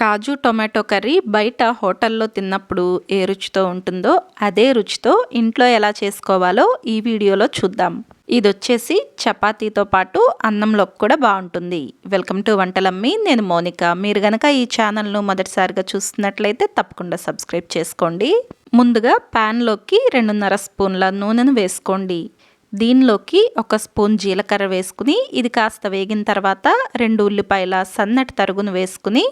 కాజు tomato curry బయట హోటల్లో తిన్నప్పుడు ఏ రుచితో ఉంటుందో అదే రుచితో ఇంట్లో ఎలా చేసుకోవాలో ఈ వీడియోలో చూద్దాం. ఇది వచ్చేసి చపాతీతో పాటు అన్నంలోకి కూడా బాగుంటుంది. వెల్కమ్ టు వంటలమ్మి నేను మోనిక. మీరు గనక ఈ ఛానల్ను మొదటిసారిగా చూస్తున్నట్లయితే తప్పకుండా సబ్స్క్రైబ్ చేసుకోండి. ముందుగా ప్యాన్లోకి రెండున్నర స్పూన్ల నూనెను వేసుకోండి. దీనిలోకి ఒక స్పూన్ జీలకర్ర వేసుకుని ఇది కాస్త వేగిన తర్వాత రెండు ఉల్లిపాయల సన్నటి తరుగును వేసుకుని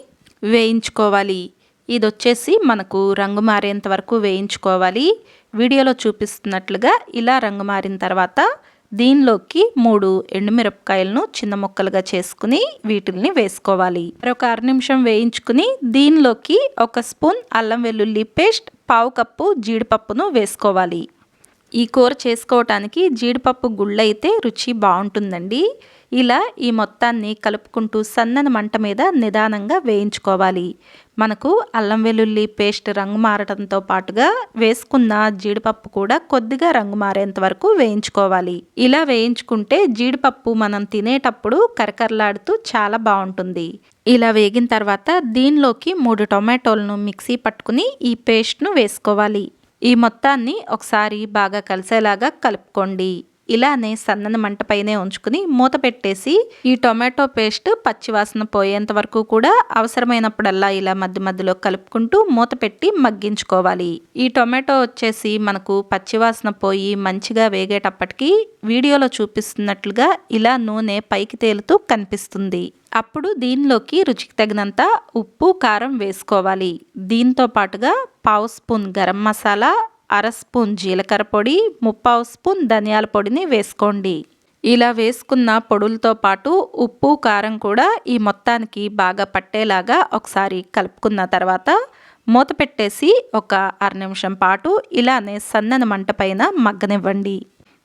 వేయించుకోవాలి. ఇది వచ్చేసి మనకు రంగు మారేంత వరకు వేయించుకోవాలి. వీడియోలో చూపిస్తున్నట్లుగా ఇలా రంగు మారిన తర్వాత దీనిలోకి మూడు ఎండుమిరపకాయలను చిన్న ముక్కలుగా చేసుకుని వీటిల్ని వేసుకోవాలి. ఒక అర నిమిషం వేయించుకుని దీనిలోకి ఒక స్పూన్ అల్లం వెల్లుల్లి పేస్ట్ పావు కప్పు జీడిపప్పును వేసుకోవాలి. ఈ కూర చేసుకోవటానికి జీడిపప్పు గుళ్ళైతే రుచి బాగుంటుందండి. ఇలా ఈ మొత్తాన్ని కలుపుకుంటూ సన్నని మంట మీద నిదానంగా వేయించుకోవాలి. మనకు అల్లం వెల్లుల్లి పేస్ట్ రంగు మారటంతో పాటుగా వేసుకున్న జీడిపప్పు కూడా కొద్దిగా రంగు మారేంత వరకు వేయించుకోవాలి. ఇలా వేయించుకుంటే జీడిపప్పు మనం తినేటప్పుడు కరకరలాడుతూ చాలా బాగుంటుంది. ఇలా వేగిన తర్వాత దీనిలోకి మూడు టొమాటోలను మిక్సీ పట్టుకుని ఈ పేస్ట్ను వేసుకోవాలి. ఈ మొత్తాన్ని ఒకసారి బాగా కలిసేలాగా కలుపుకోండి. ఇలానే సన్నని మంటపైనే ఉంచుకుని మూత పెట్టేసి ఈ టొమాటో పేస్ట్ పచ్చివాసన పోయేంత వరకు కూడా అవసరమైనప్పుడల్లా ఇలా మధ్య మధ్యలో కలుపుకుంటూ మూత పెట్టి మగ్గించుకోవాలి. ఈ టొమాటో వచ్చేసి మనకు పచ్చివాసన పోయి మంచిగా వేగేటప్పటికి వీడియోలో చూపిస్తున్నట్లుగా ఇలా నూనె పైకి తేలుతూ కనిపిస్తుంది. అప్పుడు దీనిలోకి రుచికి తగినంత ఉప్పు కారం వేసుకోవాలి. దీంతో పాటుగా పావు స్పూన్ గరం మసాలా అర స్పూన్ జీలకర్ర పొడి ముప్పావు స్పూన్ ధనియాల పొడిని వేసుకోండి. ఇలా వేసుకున్న పొడులతో పాటు ఉప్పు కారం కూడా ఈ మొత్తానికి బాగా పట్టేలాగా ఒకసారి కలుపుకున్న తర్వాత మూత పెట్టేసి ఒక అర నిమిషం పాటు ఇలానే సన్నని మంట పైన మగ్గనివ్వండి.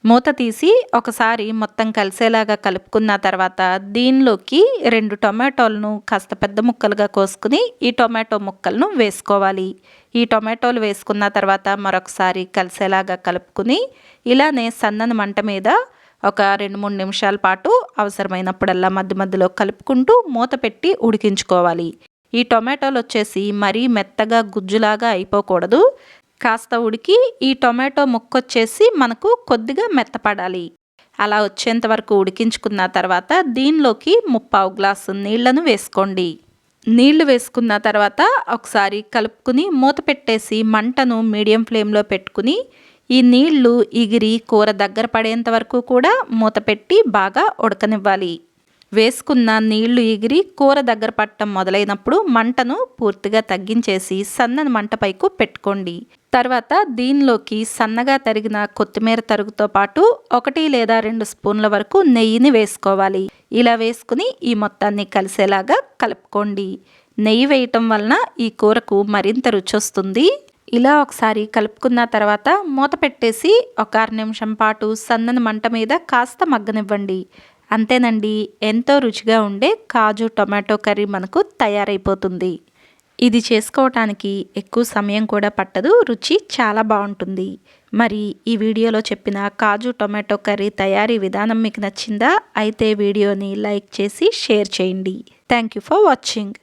మూత తీసి ఒకసారి మొత్తం కలిసేలాగా కలుపుకున్న తర్వాత దీనిలోకి రెండు టొమాటోలను కాస్త పెద్ద ముక్కలుగా కోసుకుని ఈ టొమాటో ముక్కలను వేసుకోవాలి. ఈ టొమాటోలు వేసుకున్న తర్వాత మరొకసారి కలిసేలాగా కలుపుకుని ఇలానే సన్నని మంట మీద ఒక రెండు మూడు నిమిషాల పాటు అవసరమైనప్పుడల్లా మధ్య మధ్యలో కలుపుకుంటూ మూత పెట్టి ఉడికించుకోవాలి. ఈ టొమాటోలు వచ్చేసి మరీ మెత్తగా గుజ్జులాగా అయిపోకూడదు. కాస్త ఉడికి ఈ టొమాటో ముక్కొచ్చేసి మనకు కొద్దిగా మెత్తపడాలి. అలా వచ్చేంత వరకు ఉడికించుకున్న తర్వాత దీనిలోకి ముప్పావు గ్లాసు నీళ్ళను వేసుకోండి. నీళ్ళు వేసుకున్న తర్వాత ఒకసారి కలుపుకుని మూత పెట్టేసి మంటను మీడియం ఫ్లేమ్లో పెట్టుకుని ఈ నీళ్ళు ఇగిరి కూర దగ్గర పడేంత వరకు కూడా మూత పెట్టి బాగా ఉడకనివ్వాలి. వేసుకున్న నీళ్ళు ఎగిరి కూర దగ్గర పట్టడం మొదలైనప్పుడు మంటను పూర్తిగా తగ్గించేసి సన్నని మంటపైకు పెట్టుకోండి. తర్వాత దీనిలోకి సన్నగా తరిగిన కొత్తిమీర తరుగుతో పాటు ఒకటి లేదా రెండు స్పూన్ల వరకు నెయ్యిని వేసుకోవాలి. ఇలా వేసుకుని ఈ మొత్తాన్ని కలిసేలాగా కలుపుకోండి. నెయ్యి వేయటం వలన ఈ కూరకు మరింత రుచి వస్తుంది. ఇలా ఒకసారి కలుపుకున్న తర్వాత మూత పెట్టేసి ఒక అర నిమిషం పాటు సన్నని మంట మీద కాస్త మగ్గనివ్వండి. అంతేనండి ఎంతో రుచిగా ఉండే కాజు టొమాటో కర్రీ మనకు తయారైపోతుంది. ఇది చేసుకోవటానికి ఎక్కువ సమయం కూడా పట్టదు రుచి చాలా బాగుంటుంది. మరి ఈ వీడియోలో చెప్పిన కాజు టొమాటో కర్రీ తయారీ విధానం మీకు నచ్చిందా? అయితే వీడియోని లైక్ చేసి షేర్ చేయండి. Thank you for watching.